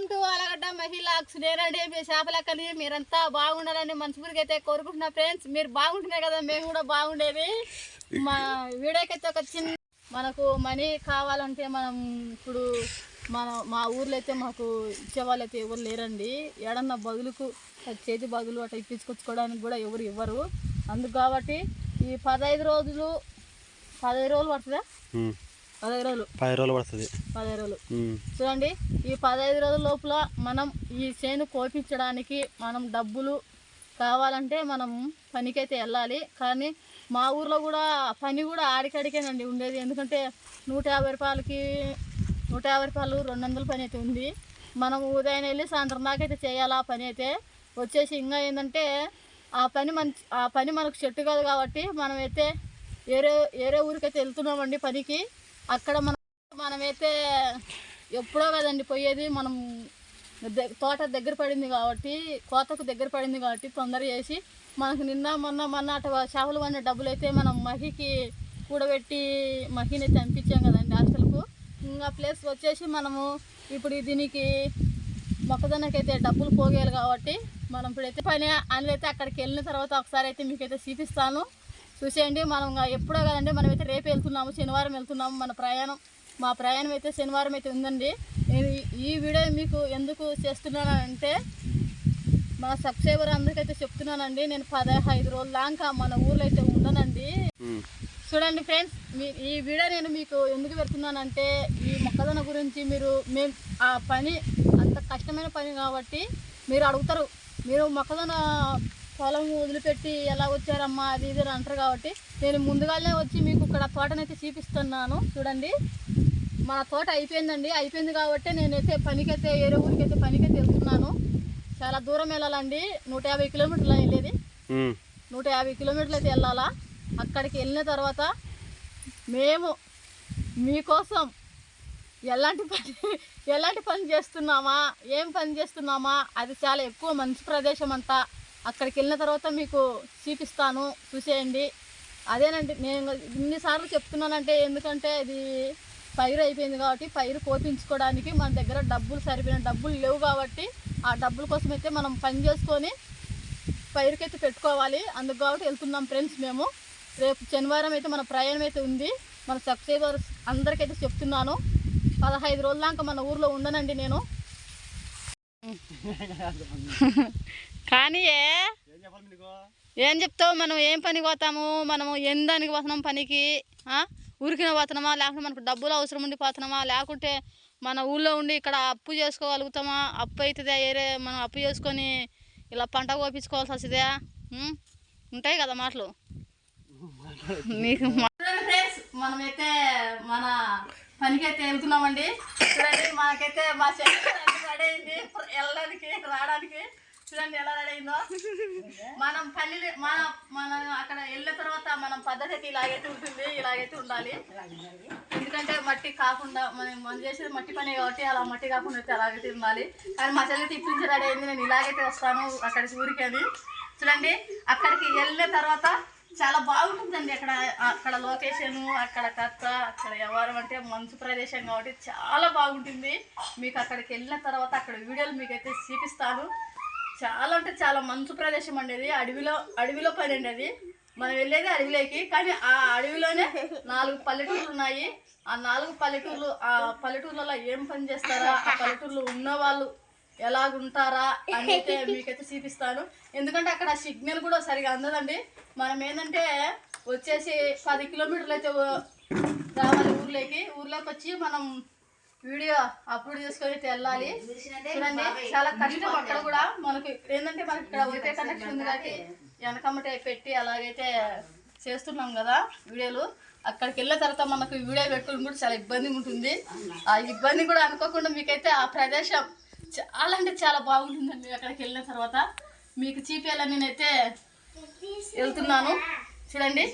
Welcome to Allagadda మహిళాక్స్ నేనండి మీ చేపలెక్కని. మీరంతా బాగుండాలని మనస్ఫూర్తిగా అయితే కోరుకుంటున్నా ఫ్రెండ్స్. మీరు బాగుంటున్నారు కదా మేము కూడా బాగుండేది. మా వీడియోకైతే ఒక చిన్న మనకు మనీ కావాలంటే మనం ఇప్పుడు మన మా ఊర్లో అయితే మాకు ఇచ్చేవాళ్ళు అయితే ఎవరు లేరండి. ఏడన్నా బదులుకు చేతి బదులు అట్లా ఇప్పించుకొచ్చుకోవడానికి కూడా ఎవరు ఇవ్వరు. అందుకు కాబట్టి ఈ పదహైదు రోజులు పదహైదు రోజులు పడుతుందా? పదహైదు రోజులు. పది రోజులు పడుతుంది. పదహైదు రోజులు. చూడండి ఈ పదహైదు రోజుల లోపల మనం ఈ చేను కోపించడానికి మనం డబ్బులు కావాలంటే మనం పనికైతే వెళ్ళాలి. కానీ మా ఊర్లో కూడా పని కూడా ఆడికాడికేనండి ఉండేది. ఎందుకంటే నూట యాభై రూపాయలకి నూట యాభై రూపాయలు రెండు వందల పని అయితే ఉంది. మనం ఉదయం వెళ్ళి సాయంత్రం దాకా అయితే చేయాలి ఆ పని అయితే. వచ్చేసి ఇంకా ఏంటంటే ఆ పని మన ఆ పని మనకు చెట్టు కాదు కాబట్టి మనం అయితే వేరే వేరే ఊరికైతే వెళ్తున్నామండి పనికి. అక్కడ మనం మనమైతే ఎప్పుడో కదండి పోయేది మనం తోట దగ్గర పడింది కాబట్టి కోతకు దగ్గర పడింది కాబట్టి తొందర చేసి మనకు నిన్న మొన్న మొన్న అటు చేపలు పడిన డబ్బులు అయితే మనం మహికి కూడబెట్టి మహిని పంపించాం కదండి హాస్టల్కు. ఇంకా ప్లేస్ వచ్చేసి మనము ఇప్పుడు దీనికి మొక్కజొన్నకైతే డబ్బులు పోగేయాలి కాబట్టి మనం ఇప్పుడైతే పని అని అయితే అక్కడికి వెళ్ళిన తర్వాత ఒకసారి అయితే మీకైతే చూపిస్తాను. చూసేయండి మనం ఎప్పుడో కదండి మనం అయితే రేపు వెళ్తున్నాము శనివారం వెళ్తున్నాము మన ప్రయాణం. మా ప్రయాణం అయితే శనివారం అయితే ఉందండి. నేను ఈ- వీడియో మీకు ఎందుకు చేస్తున్నానంటే మా సబ్స్క్రైబర్ అందరికైతే చెప్తున్నానండి నేను పదహైదు రోజుల దాకా మన ఊర్లో అయితే ఉండనండి. చూడండి ఫ్రెండ్స్ మీ ఈ వీడియో నేను మీకు ఎందుకు పెడుతున్నానంటే ఈ మొక్కజొన్న గురించి మీరు మేము ఆ పని అంత కష్టమైన పని కాబట్టి మీరు అడుగుతారు. మీరు మొక్కజొన్న పొలం వదిలిపెట్టి ఎలా వచ్చారమ్మా అది ఇది అంటారు కాబట్టి నేను ముందుగానే వచ్చి మీకు ఇక్కడ తోటనైతే చూపిస్తున్నాను. చూడండి. మన తోట అయిపోయిందండి. అయిపోయింది కాబట్టి నేనైతే పనికైతే వేరే ఊరికైతే పనికైతే వెళ్తున్నాను. చాలా దూరం వెళ్ళాలండి. నూట యాభై కిలోమీటర్లు వెళ్ళేది. నూట యాభై కిలోమీటర్లు అయితే వెళ్ళాలా. అక్కడికి వెళ్ళిన తర్వాత మేము మీకోసం ఎలాంటి పని ఎలాంటి పని చేస్తున్నామా ఏం పని చేస్తున్నామా అది చాలా ఎక్కువ మంచి ప్రదేశం అంట అక్కడికి వెళ్ళిన తర్వాత మీకు చూపిస్తాను చూసేయండి. అదేనండి నేను ఇన్నిసార్లు చెప్తున్నానంటే ఎందుకంటే ఇది పైరు అయిపోయింది కాబట్టి పైరు కోపించుకోవడానికి మన దగ్గర డబ్బులు సరిపోయిన డబ్బులు లేవు కాబట్టి ఆ డబ్బుల కోసం అయితే మనం పని చేసుకొని పైరుకైతే పెట్టుకోవాలి. అందుకు కాబట్టి వెళ్తున్నాం ఫ్రెండ్స్ మేము. రేపు శనివారం అయితే మన ప్రయాణం అయితే ఉంది. మన సబ్స్క్రైబర్స్ అందరికైతే చెప్తున్నాను. పదహైదు రోజుల దాకా మన ఊర్లో ఉండనండి నేను. కానీ ఏం? చెప్తావు? మనం ఏం పనికి పోతాము? మనము ఎన్ని దానికి పోతున్నాం పనికి ఆ? ఊరికిన పోతున్నామా? లేకుంటే మనకు డబ్బులు అవసరం ఉండి పోతున్నామా? లేకుంటే మన ఊళ్ళో ఉండి ఇక్కడ అప్పు చేసుకోగలుగుతామా? అప్పు అవుతుందా ఏరే మనం అప్పు చేసుకొని ఇలా పంట కోపించుకోవాల్సి వస్తుందా? ఉంటాయి కదా మాటలు. మీకు ఫ్రెండ్స్ మనమైతే మన పనికి అయితే వెళ్తున్నామండి. చూడండి మనకైతే మా చెల్లి రెడీ అయింది. వెళ్ళడానికి రావడానికి. చూడండి ఎలా రెడీ అయిందో. మనం పని మన మనం అక్కడ వెళ్ళిన తర్వాత మనం పద్ధతి అయితే ఇలాగైతే ఉంటుంది ఇలాగైతే ఉండాలి. ఎందుకంటే మట్టి కాకుండా మనం మనం చేసేది మట్టి పని కాబట్టి అలా మట్టి కాకుండా అయితే అలాగైతే ఉండాలి. కానీ మా చెల్లి తిప్పించి రెడీ అయింది. నేను ఇలాగైతే వస్తాను అక్కడికి ఊరికి అని చూడండి అక్కడికి వెళ్ళిన తర్వాత చాలా బాగుంటుందండి అక్కడ అక్కడ లొకేషన్ అక్కడ కథ అక్కడ వ్యవహారం అంటే మంచు ప్రదేశం కాబట్టి చాలా బాగుంటుంది. మీకు అక్కడికి వెళ్ళిన తర్వాత అక్కడ వీడియోలు మీకైతే చూపిస్తాను. చాలా అంటే చాలా మంచు ప్రదేశం అండి అది. అడవిలో అడవిలో పని అండి అది. మనం వెళ్ళేది అడవిలోకి కానీ ఆ అడవిలోనే నాలుగు పల్లెటూర్లు ఉన్నాయి. ఆ నాలుగు పల్లెటూర్లు ఆ పల్లెటూర్లలో ఏం పని చేస్తారా? ఆ పల్లెటూర్లో ఉన్న వాళ్ళు ఎలాగుంటారా అని అయితే మీకైతే చూపిస్తాను. ఎందుకంటే అక్కడ సిగ్నల్ కూడా సరిగా అందదండి. మనం ఏంటంటే వచ్చేసి పది కిలోమీటర్లు అయితే రావాలి ఊర్లోకి. ఊర్లోకి వచ్చి మనం వీడియో అప్లోడ్ చేసుకొని అయితే వెళ్ళాలి. చూడండి చాలా కష్టం అక్కడ కూడా. మనకి ఏంటంటే మనకి ఇక్కడ వైఫై కనెక్షన్ ఉంది కాబట్టి వెనకమ్మటే పెట్టి అలాగైతే చేస్తున్నాం కదా వీడియోలు. అక్కడికి వెళ్ళిన తర్వాత మనకు వీడియో పెట్టుకుని కూడా చాలా ఇబ్బంది ఉంటుంది. ఆ ఇబ్బంది కూడా అనుకోకుండా మీకైతే ఆ ప్రదేశం చాలా అంటే చాలా బాగుంటుందండి అక్కడికి వెళ్ళిన తర్వాత. మీకు చూపించాలని నేనైతే వెళ్తున్నాను. చూడండి.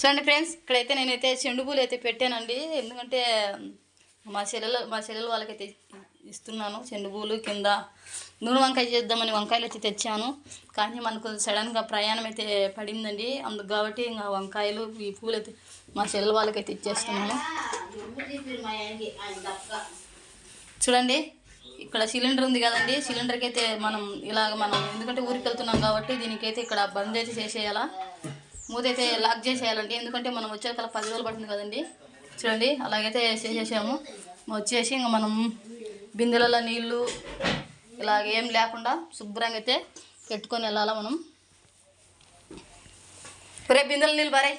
చూడండి ఫ్రెండ్స్ ఇక్కడైతే నేనైతే చెండు పూలు అయితే పెట్టానండి. ఎందుకంటే మా చెల్లెలు మా చెల్లెలు వాళ్ళకైతే ఇస్తున్నాను చెండు పూలు కింద. నూనె వంకాయ చేద్దామని వంకాయలు అయితే తెచ్చాను. కానీ మనకు సడన్గా ప్రయాణం అయితే పడిందండి. అందుకు కాబట్టి ఇంకా వంకాయలు ఈ పూలు అయితే మా చెల్లెలు వాళ్ళకైతే ఇచ్చేస్తున్నాను. చూడండి. ఇక్కడ సిలిండర్ ఉంది కదండి సిలిండర్కి అయితే మనం ఇలాగ మనం ఎందుకంటే ఊరికి వెళ్తున్నాం కాబట్టి దీనికైతే ఇక్కడ బంద్ అయితే చేసేయాలా. మూత అయితే లాక్ చేసేయాలండి ఎందుకంటే మనం వచ్చేకల్లా పది రోజులు పడుతుంది కదండి. చూడండి అలాగైతే చేసేసాము. వచ్చేసి ఇంకా మనం బిందెలలో నీళ్ళు ఇలాగ ఏం లేకుండా శుభ్రంగా అయితే పెట్టుకొని వెళ్ళాలా మనం. రేపు బిందెల నీళ్ళు బారాయి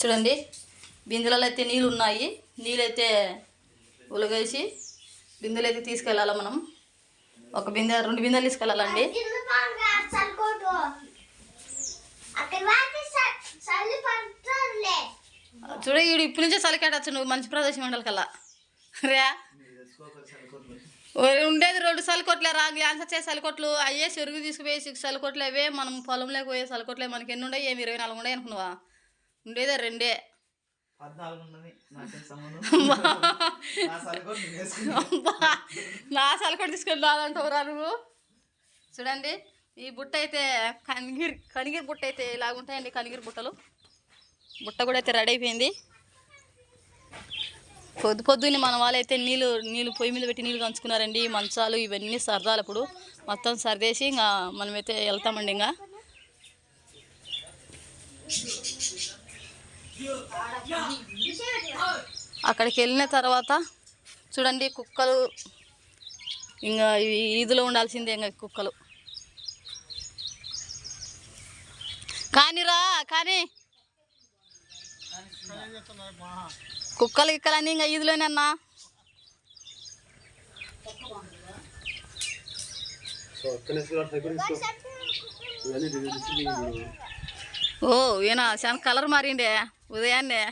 చూడండి బిందెలలో అయితే నీళ్ళు ఉన్నాయి నీళ్ళైతే ఉలగేసి బిందెలు అయితే తీసుకెళ్ళాలి మనం? ఒక బిందె రెండు బిందెలు తీసుకెళ్ళాలండి. చూడ ఈడు ఇప్పటి నుంచే చలికేటచ్చు నువ్వు మంచి ప్రదేశం ఉండాలి కల్లా రే ఉండేది రెండు సలికొట్లే రా. ఆన్సర్ చేసే సలికొట్లు అయ్యే చెరుగు తీసుకుపోయే సిక్స్ సలికొట్లు అవే. మనం పొలంలోకి పోయే సలికొట్లే మనకి ఎన్ని ఉండే ఏమి? ఇరవై నాలుగు ఉండే అనుకున్నావా? ఉండేదే రెండే. నా సరికొడు నేను వేసుకున్నా. అబ్బా, నా సలకొట్టు తీసుకొని రాదంటావురా నువ్వు? చూడండి ఈ బుట్ట అయితే కనిగిరి కనిగిరి బుట్ట అయితే ఇలాగుంటాయండి కనిగిరి బుట్టలు? బుట్ట కూడా అయితే రెడీ అయిపోయింది. పొద్దు పొద్దున్నే మన వాళ్ళైతే నీళ్ళు నీళ్ళు పొయ్యి మీద పెట్టి నీళ్ళు కంచుకున్నారండి. మంచాలు ఇవన్నీ సరదాలు అప్పుడు మొత్తం సర్దేసి ఇంకా మనమైతే వెళ్తామండి ఇంకా. అక్కడికి వెళ్ళిన తర్వాత చూడండి కుక్కలు ఇంకా ఇవి ఈదులో ఉండాల్సిందే ఇంకా కుక్కలు. కానీరా కానీ కుక్కలు ఇక్కలని ఇంకా ఈదులోనే అన్నా. ఓ ఈయన చాలా కలర్ మారిండే. ఉదయాన్నే.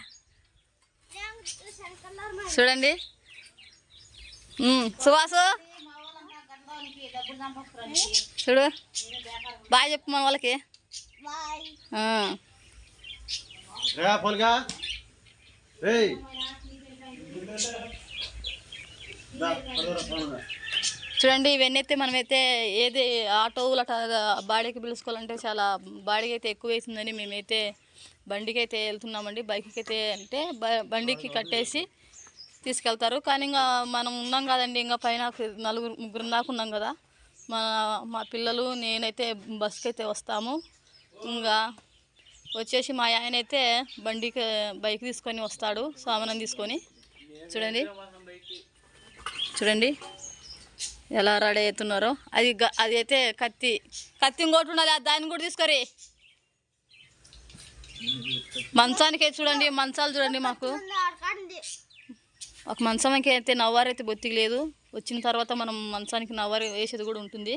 చూడండి. సువాసు చూడు. బాయ్ చెప్పు మన వాళ్ళకి. చూడండి ఇవన్నీ అయితే మనమైతే ఏది ఆటోలు అట్లా బాడీకి పిలుచుకోవాలంటే చాలా బాడీకి అయితే ఎక్కువ అవుతుందని మేమైతే బండికి అయితే వెళ్తున్నామండి. బైక్కి అయితే అంటే బ- బండికి కట్టేసి తీసుకెళ్తారు. కానీ ఇంకా మనం ఉన్నాం కదండి ఇంకా పైన నలుగురు ముగ్గురు దాకా ఉన్నాం కదా. మా మా పిల్లలు నేనైతే బస్కి అయితే వస్తాము. ఇంకా వచ్చేసి మా ఆయన అయితే బండికి బైక్ తీసుకొని వస్తాడు సామానం తీసుకొని. చూడండి. చూడండి. ఎలా రెడీ అవుతున్నారో. అది గ- అది అయితే కత్తి కత్తి ఇంకోటి ఉండాలి దాన్ని కూడా తీసుకొని. మంచానికి అయితే చూడండి మంచాలు చూడండి మాకు. ఒక మంచానికి అయితే నవ్వారు అయితే బొత్తికి లేదు. వచ్చిన తర్వాత మనం మంచానికి నవ్వారు వేసేది కూడా ఉంటుంది.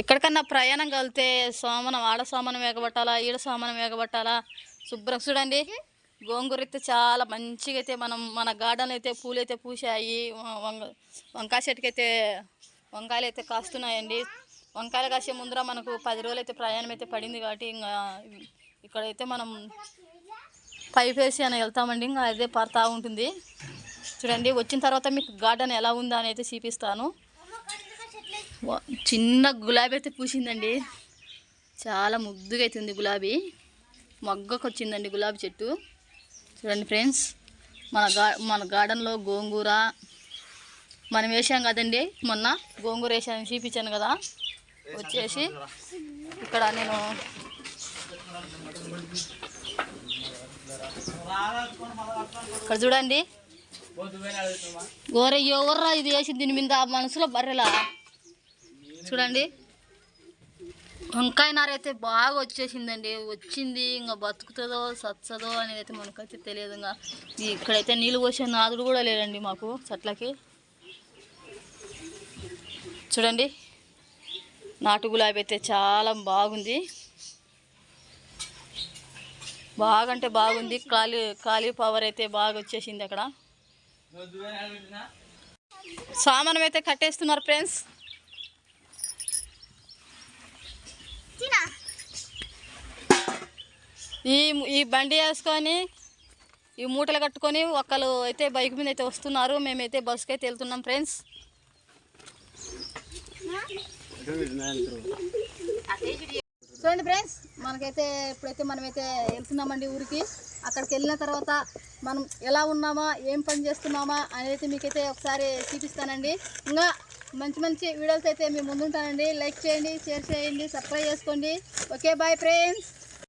ఎక్కడికన్నా ప్రయాణం కలితే సోమనం ఆడ సామానం వేగబట్టాలా ఈడ సామానం వేగబట్టాలా? శుభ్రం చూడండి. గోంగూర అయితే చాలా మంచిగా అయితే మనం మన గార్డెన్ అయితే పూలు అయితే పూసాయి వంక వంకాయ చెట్టుకైతే వంకాయలు అయితే కాస్తున్నాయండి. వంకాయలు కాసే ముందర మనకు పది రోజులు అయితే ప్రయాణం అయితే పడింది కాబట్టి ఇంకా ఇక్కడైతే మనం పైప్ వేసి అని వెళ్తామండి. ఇంకా అదే పడతా ఉంటుంది. చూడండి వచ్చిన తర్వాత మీకు గార్డెన్ ఎలా ఉందా అని అయితే చూపిస్తాను. చిన్న గులాబీ అయితే పూసిందండి. చాలా ముద్దుగా అవుతుంది గులాబీ. మొగ్గకు వచ్చిందండి గులాబీ చెట్టు. చూడండి ఫ్రెండ్స్ మన గా మన గార్డెన్లో గోంగూర. మనం వేసాం కదండి మొన్న గోంగూర వేసాను చూపించాను కదా. వచ్చేసి ఇక్కడ నేను ఇక్కడ చూడండి. గోర ఎవర్రా ఇది వేసి దీని మీద మనసులో బర్రెలా? చూడండి. వంకాయ నార అయితే బాగా వచ్చేసిందండి. వచ్చింది ఇంకా బతుకుతుందో సచ్చదో అనేది అయితే మనకైతే తెలియదు ఇంకా. ఇక్కడైతే నీళ్ళు పోసే నాదుడు కూడా లేదండి మాకు చెట్లకి. చూడండి. నాటు గులాబీ అయితే చాలా బాగుంది. బాగా అంటే బాగుంది కాలి కాలీఫ్లవర్ అయితే బాగా వచ్చేసింది అక్కడ. సామానం అయితే కట్టేస్తున్నారు ఫ్రెండ్స్ ఈ ఈ బండి వేసుకొని ఈ మూటలు కట్టుకొని ఒకళ్ళు అయితే బైక్ మీద అయితే వస్తున్నారు. మేమైతే బస్కి అయితే వెళ్తున్నాం ఫ్రెండ్స్ చూడండి ఫ్రెండ్స్ మనకైతే ఇప్పుడైతే మనమైతే వెళ్తున్నామండి ఊరికి. అక్కడికి వెళ్ళిన తర్వాత మనం ఎలా ఉన్నామా ఏం పని చేస్తున్నామా అనేది మీకైతే ఒకసారి చూపిస్తానండి. ఇంకా మంచి మంచి వీడియోస్ అయితే మీ ముందుంటానండి లైక్ చేయండి షేర్ చేయండి సబ్స్క్రైబ్ చేసుకోండి. Okay bye friends